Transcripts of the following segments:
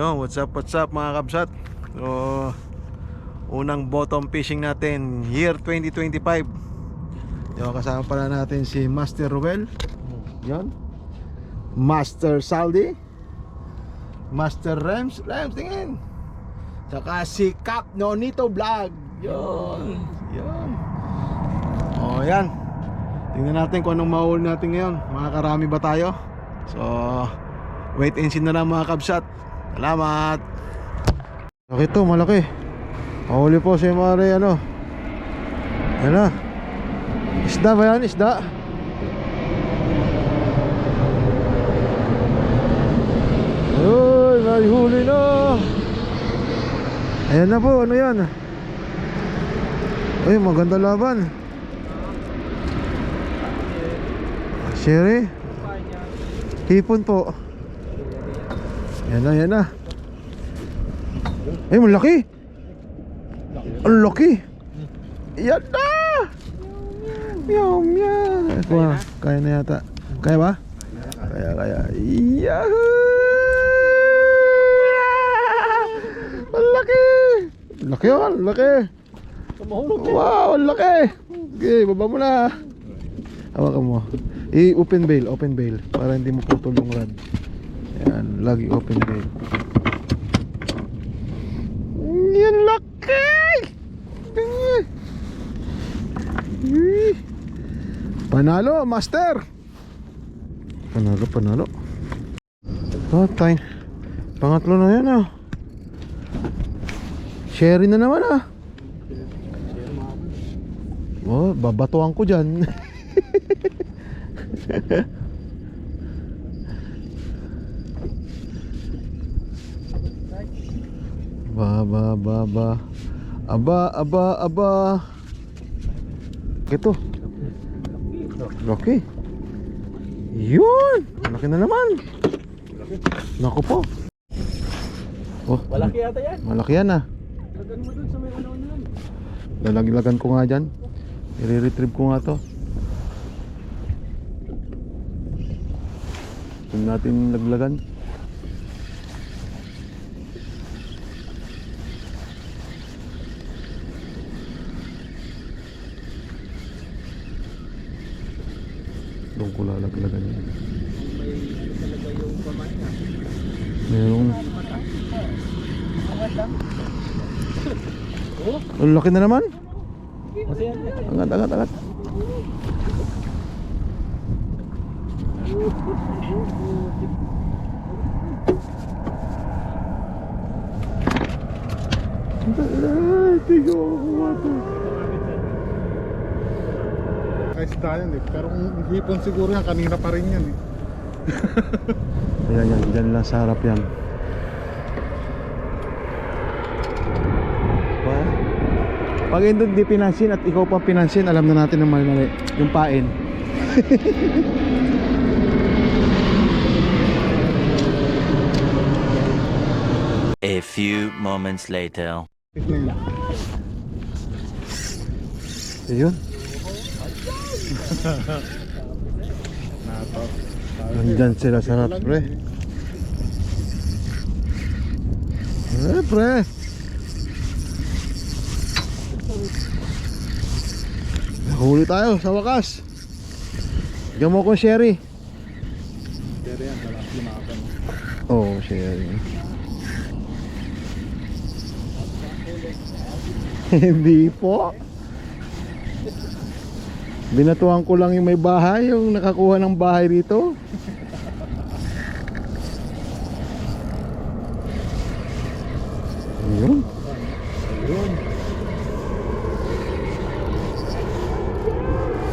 Yo, what's up, what's up mga kabsat? So, unang bottom fishing natin year 2025. Yo, kasama pala natin si Master Ruel. Yon. Master Saldi. Master Rems. Rems, tingin. Tsaka si Cap Nonito Vlog. Yon. Yon. Oh, yan. Tingnan natin kung anong mahuli natin ngayon. Makakarami ba tayo? So, wait and see na lang mga kabsat. Salamat. Malaki to, malaki. Mahuli po si Mare, ano. Yan na. Isda ba yan? Isda? Uy, may huli na. Ayan na po, ano yan? Uy, maganda laban. Sherry? Hipon po. Yan na, yan na. Ay, malaki. Ang laki. Yan na. Meow, meow. Kuha, kaya na yata. Kaya ba? Kaya, kaya. Yahoo! Ang laki. Laki oh, ang laki. Wow, ang laki. Okay, baba mo na. Hawakan mo. I-open bail, open bail para hindi mo putol yung rod. Yan, lagi open bail. Yan laki! Panalo, master! Panalo, panalo. Oh, time. Pangatlo na yan ah. Sherry na naman ah. Oh, babatuan ko dyan. ba ba ba ba aba aba aba. Ito laki yun! Laki na naman. Naku po. Oh. Malaki yata yan. malaki yan ah. Lagan mo dun sa may ano yan. lalaglagan ko nga dyan. I-retrieve ko nga to. Tingnan natin laglagan Doon ko lalaglagan lang. Oh, Ang laki na naman. Angat, angat, angat. Ay, tigo ako kumato Kahit tayo eh. Pero kung hipon siguro yan, kanina pa rin yan eh. Ayan yan, dyan lang sa harap yan Pa- Pag hindi di pinansin at ikaw pa pinansin, alam na natin ang mali-mali Yung pain A few moments later. Ayun. Nandyan sila sa harap pre Eh pre Huli tayo sa wakas Bigyan mo ko sherry. Pero yan, wala lumaban. Oo, oh, sherry. Hindi po Binatuhan ko lang yung may bahay Yung nakakuha ng bahay rito Ayun Ayun.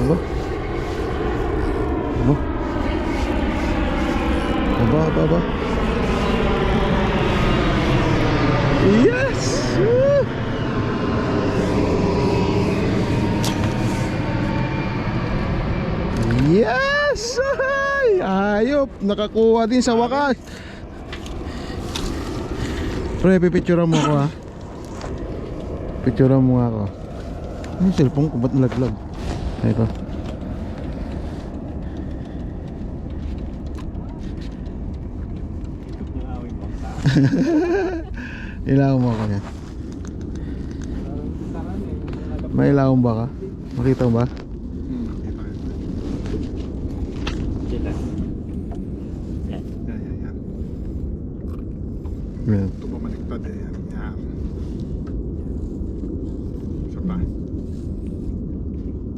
Aba Aba Aba, aba, aba Yes! Woo! Yes! Ay! Ayop! Nakakuha din sa wakas Pre, pipicturean mo ako ha Picturean mo ako Ano yung cellphone ko? Ba't nalaglag? Ito ilaw mo ako niya. May ilaw ba ka? Makita mo ba? Hmm, ito, ito. Kita. Yan, yan, yan. Yan. Ito bumaliktad eh. Yan, yan. Isa pa.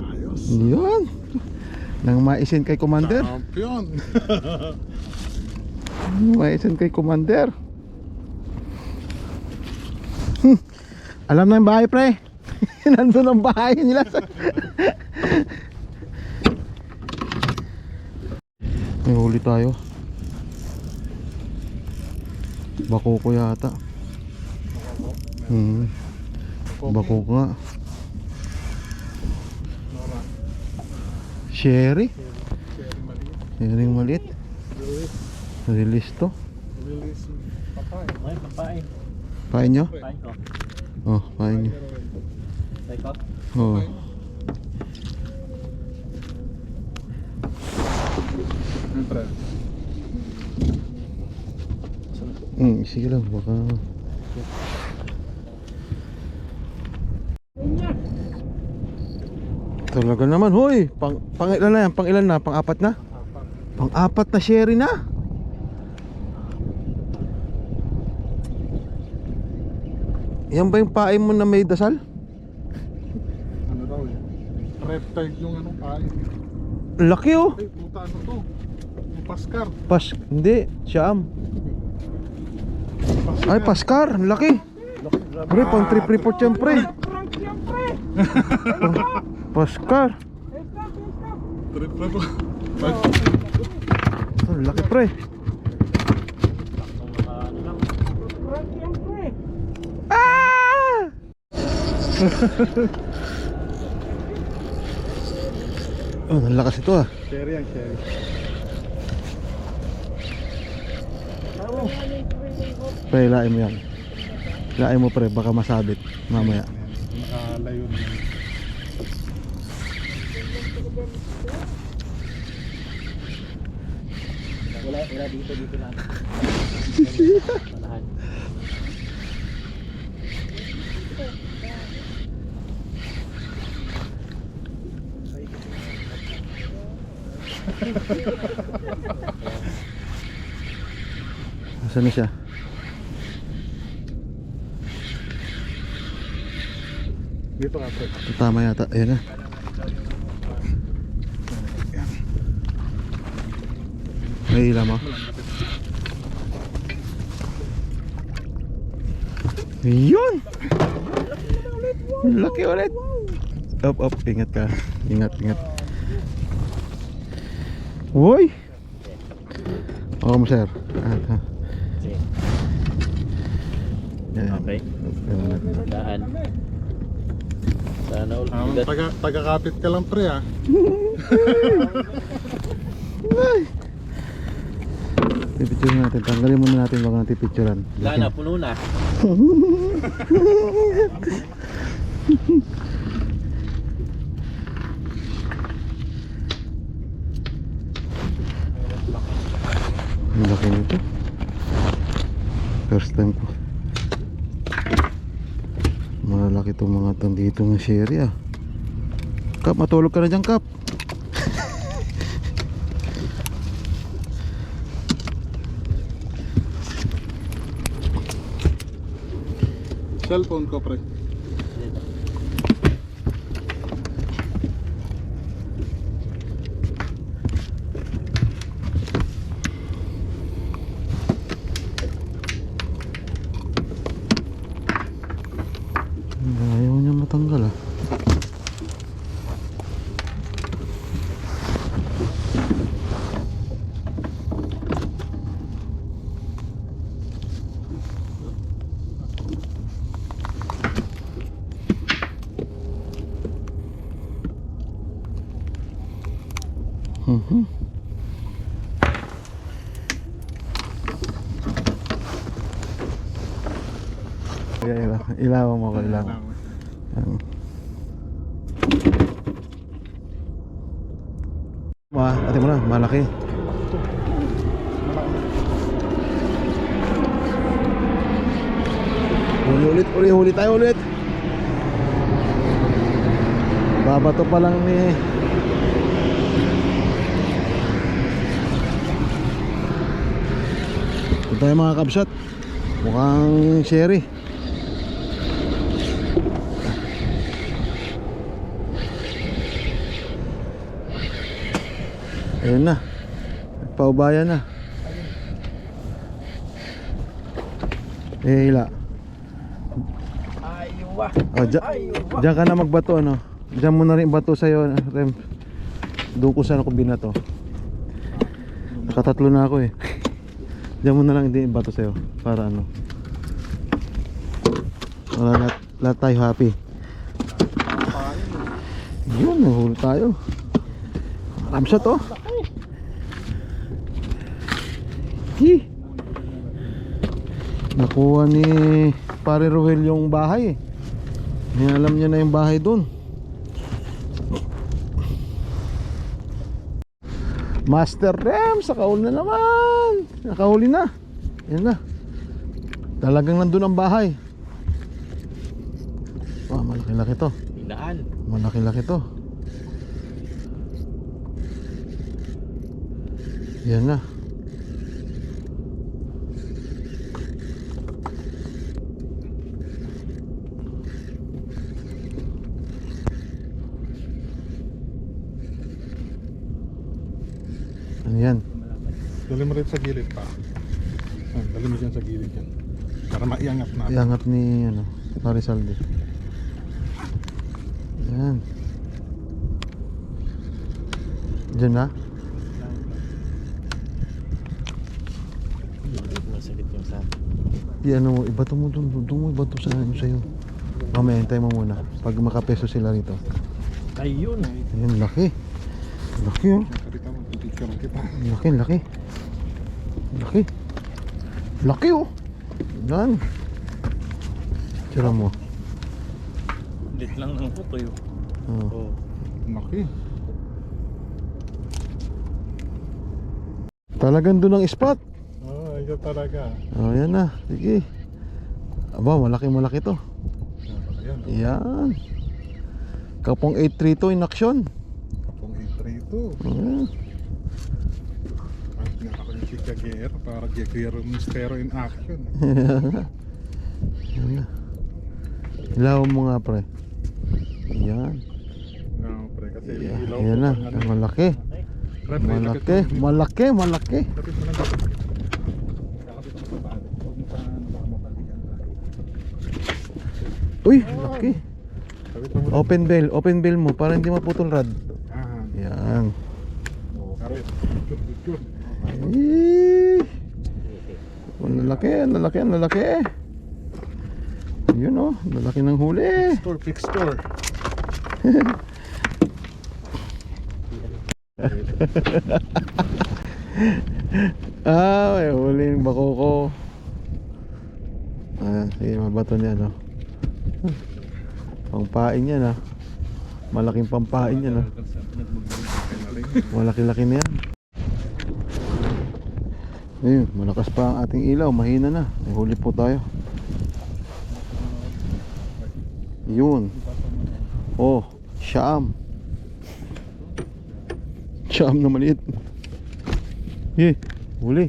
Ayos. Yun. Nang maisin kay Commander. Champion. Maisin kay Commander. Hmm. Alam na yung bahay pre. Nandun ang bahay nila. sa- May huli tayo. Bako ko yata. Hmm. Bako ko nga. Sherry. Sherry maliit. Release to. Release. Papay. Ay, papain. Pain nyo? Papain ko. Oh, pain nyo. Ko. Oh. Hmm, sige lang. Baka... Talaga naman, hoy. Pang, pang ilan na yan? Pang ilan na? Pang apat na? Pang apat na sherry na. Yan ba yung pain mo na may dasal? Ano daw eh. Reptile yung ano kain. Laki oh. Ay, puta ano to? Yung Pascar. Pas, hindi, siyam. Ay, Pascar, ang laki. Pre, pang trip report yan, pre. Pascar. Trip na to. Ang laki, pre. Ang. Ah! oh, ang lakas ito ah. Sherry yan, sherry. Pre, ilain mo yan. Ilain mo pre, baka masabit mamaya. Nakalayo na Wala, wala dito, dito lang. Malahan. Nasaan na siya? Dito ka, pre. Tama yata. Ayan na. May ilaw mo? Yun! Laki ulit! Up, up. Ingat ka. Ingat, ingat. Uy! Oo mo, sir. Ah. Yan. Okay. Daan. Sana ulit. Taga, taga-kapit ka lang, pre ah. Pipicture natin. Tanggalin muna natin bago natin picturean. Wala na, puno na. Ang laki nito. First time ko. Malalaki itong mga tan dito ng sherry ah. Kap, matulog ka na dyan, Kap. Cellphone ko, pre. Ayaw niya matanggal ah. Mhm. Ilaw, ilaw. Ilaw mo ko, ilaw. Lang. Yan. Ma, ate mo na, malaki. Huli ulit, huli, huli tayo ulit. Babato pa lang ni Ito tayo mga kabsat. Mukhang sherry. Ayun na. Nagpaubaya na. Eh, hila. Ayuwa. Oh, dyan, dyan ka na magbato, ano? Dyan mo na rin bato sa'yo, Rem. Doon ko saan ako binato. Nakatatlo na ako eh. Dyan mo na lang din bato sa'yo. Para ano. Para lahat, lahat tayo happy. Yun, nahuli tayo. Ramshot oh. Hi. Nakuha ni Pare Ruel yung bahay eh. Nialam niya na yung bahay doon. Master Rem, sa kaul na naman. Nakahuli na. Yan na. Talagang nandun ang bahay. Ah, malaki-laki to. Pindaan. Malaki-laki to. Yan na. Ano yan? Dali mo rin sa gilid pa. Ah, dali mo dyan sa gilid yan. Para maiangat na. Iangat ni ano, Marisalde. Yan. Diyan na? Masalit yung sa Di ano mo, ibato mo dun, dun mo ibato sa ano sa'yo. Mamaya, hintay mo muna. Pag makapeso sila rito. Ayun. Ayan, laki. Laki oh. Pipicture kita. Laki, laki. Laki. Laki oh. Yan. Tira mo. Lit lang ng puto yun. Oh. Oh. Laki. Talagang doon ang spot. Oo, oh, ito talaga. Oh, yan na. Sige. Aba, malaki malaki to. Ayan, Yan. Kapong 832 in action. kapong A32. Ayan. Ang Jaguar, para Jaguar Mistero in action. Yan na. Ilaw mo nga pre. Yan. No, pre, kasi Yan, ilaw yan na. ano. Malaki. Malaki. Malaki. Malaki. Uy, laki. Open bell. Open bell mo para hindi maputol rad. Ah, Yan. Eh. Ang lalaki. Ang lalaki. Ang lalaki. Yun oh. Lalaki ng huli. Store, pick store. Ah, may huli yung bakoko. Ah, sige, mabato niya, no? Pangpain yan, ah. Malaking pampain yan, ah. Malaki-laki na yan. Ayun, malakas pa ang ating ilaw. Mahina na. May huli po tayo. Yun. Oh, Siam. Siam na maliit. Eh, huli.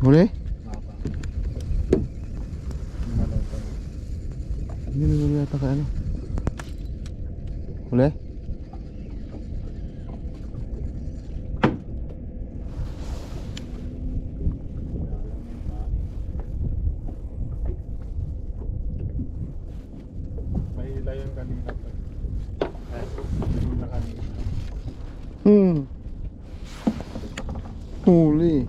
Huli? Hindi na yata ka ano. Huli? May hila yung kanina pa. Kanina kanina. Hmm. Huli.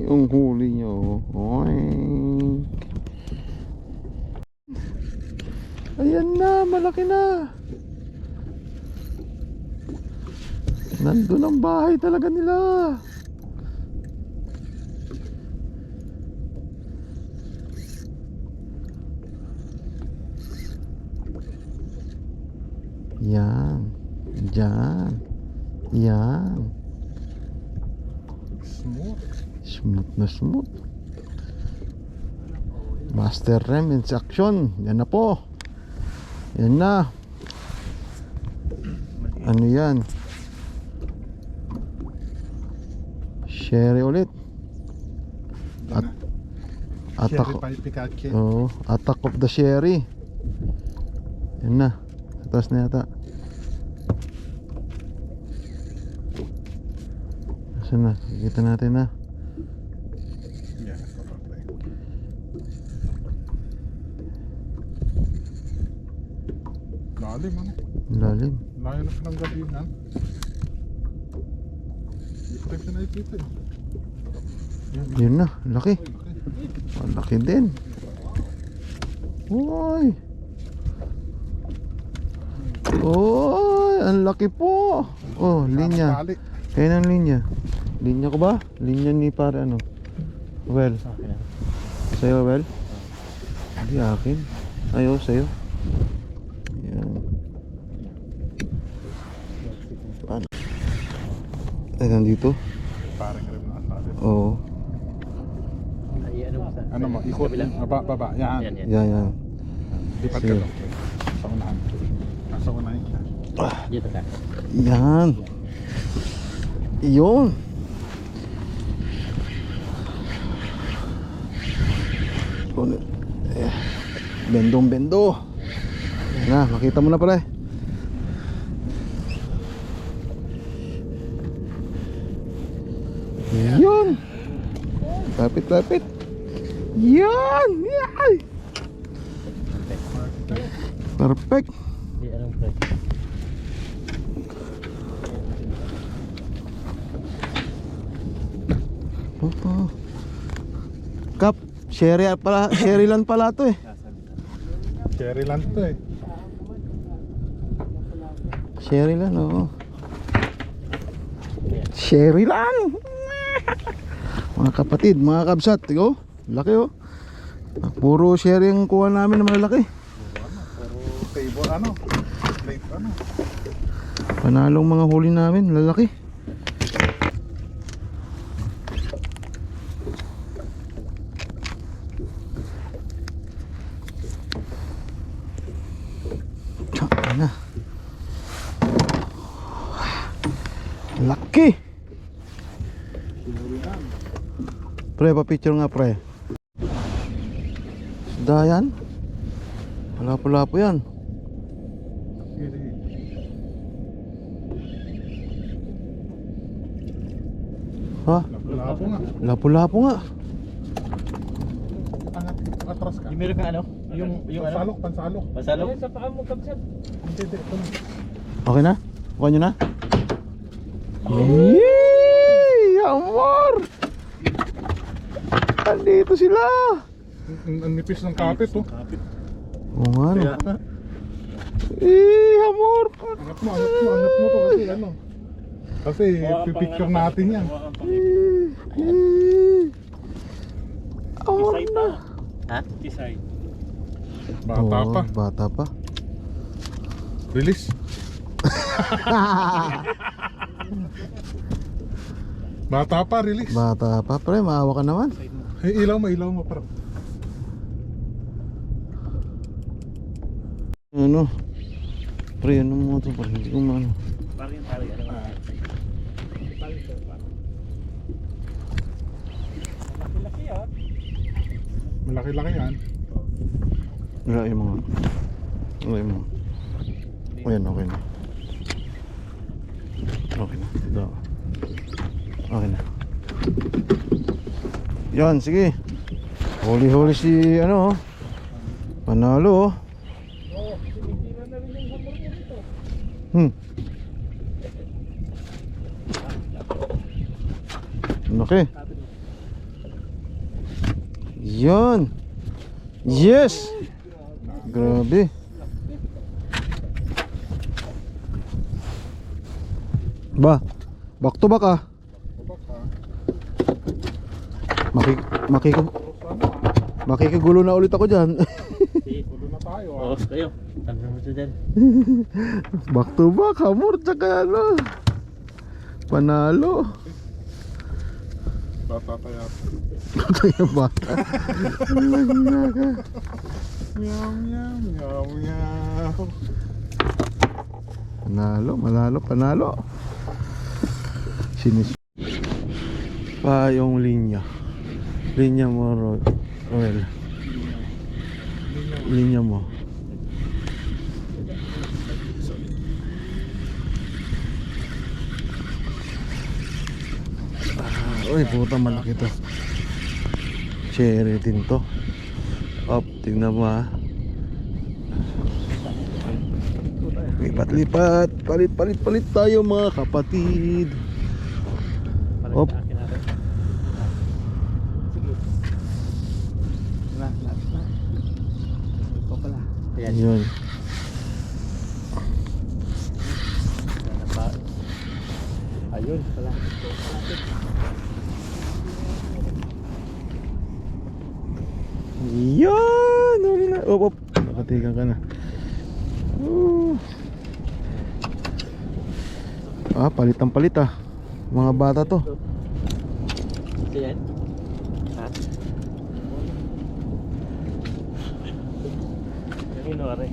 Yung huli nyo. Oink. Ayan na, malaki na. Nandun ang bahay talaga nila. Yan. Diyan. Yan. Smooth. Smooth na smooth. Master Rem in action. Yan na po. Yan na. Ano yan? Sherry ulit. At Attack, oh, attack of the Sherry. Yan na. Sa taas na yata. Saan na? Kita natin na. Yeah, probably. Lalim ano? Lalim. Layo na ng gabihan. Hindi ko rin siya nakikita eh. Yun na. Laki. Ang laki din. Uy. Uy, ang laki po. Oh, linya. Kaya ng linya. Linya ko ba? Linya ni pare ano? Well, na. sa'yo well? Hindi akin. Ayo, sa'yo. Yan. Paano? Ay, nandito? Parang rin na tali. Oo. Ay, ano mo sa? Ano mo, ikot. Baba, baba. Yan. Yan, yan. Yan, yan. Lipat ka doon. Sa unahan. Nasa unahan siya. Dito ka. Yan. Iyon. Eh, Bendong bendo. Yan na, makita mo na pare. Yun. Lapit, lapit. Yan. Yan. Perfect. Opo. Kap, sherry pala, sherry lang pala to eh. Cherry land to eh. Sherry lang, oo. Sherry lang. Mga kapatid, mga kabsat, tigo. Laki oh. Puro sherry ang kuha namin na malalaki. Puro table ano. Plate ano. Panalong mga huli namin, lalaki. Tsaka na. Laki! Pre, pa-picture nga pre. Isda yan? Wala-pula po yan. Ha? Labo nga. Lapu-lapu nga. Angat, atras ka. Yung meron kang ano? Yung, yung ano? Pansalok, pansalok. Pasalok? Sa paa mo, na. Okay na? Okay nyo na? Yee! Amor! Andito sila! Ang ang nipis ng kapit oh. Oo nga no. Eh, amor! Angat mo, angat mo, angat mo to kasi ano. Kasi pipicture natin yan. Eh, eh. Amor na. Ha? Tisay. Bata Oo, pa. Bata pa. Release. Bata pa, release. Bata pa. Pre, maawa ka naman. Eh, ilaw mo, ilaw mo para. Ano? Pre, ano mo ito? Pre, hindi ko maano. Parang parang ano? Ah, Laki-laki ah. Malaki-laki yan. Wala yung mga... Wala yung mga... Ayan, okay na. Okay na. Ito. Okay na. Yan, sige. Huli-huli si ano oh. Panalo oh. Hmm. Okay. Yan. Yes. Grabe. Ba, back to back ah. Makik makik makikigulo na ulit ako diyan. Tulo na tayo Oo, ah. kayo. Tanong mo dyan. back to back, hamor tsaka ano. Panalo. Tatataya. Ito yung bata. Meow, meow, meow, meow. Panalo, manalo, panalo. Sinis. Pa yung linya. Linya mo, Ro Roel. Linya mo. Ah, Uy, puta malaki to. Cherry din to. Up, tingnan mo ah. Lipat-lipat, palit-palit-palit tayo mga kapatid. Parang Op. sa akin natin. Sige. Na, lapit na. Ito pala. Ayan. Yun. Yan pa. Ayun pala. Ito, malapit. Yan! Huli na. Op, op. Nakatigan ka na. Oh. Ah, palitang palit ah. Mga bata to. Ito yan. Ha? Yung inore.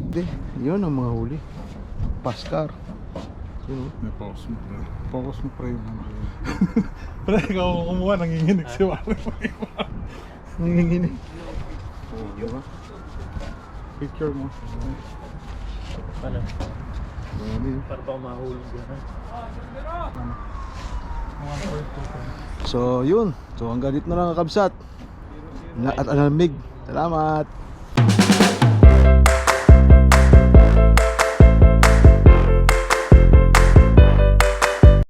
Hindi, yun ang mga huli. Pascar. Yun oh. May focus mo. pre. Focus mo pre. Pre, ikaw kumuha. Nanginginig si Wally. Nanginginig. Diba? Picture mo. Paano? Grabe. Para pa mahulog yan. So, yun. So, hanggang dito na lang kakabsat. Na- At alamig. Salamat.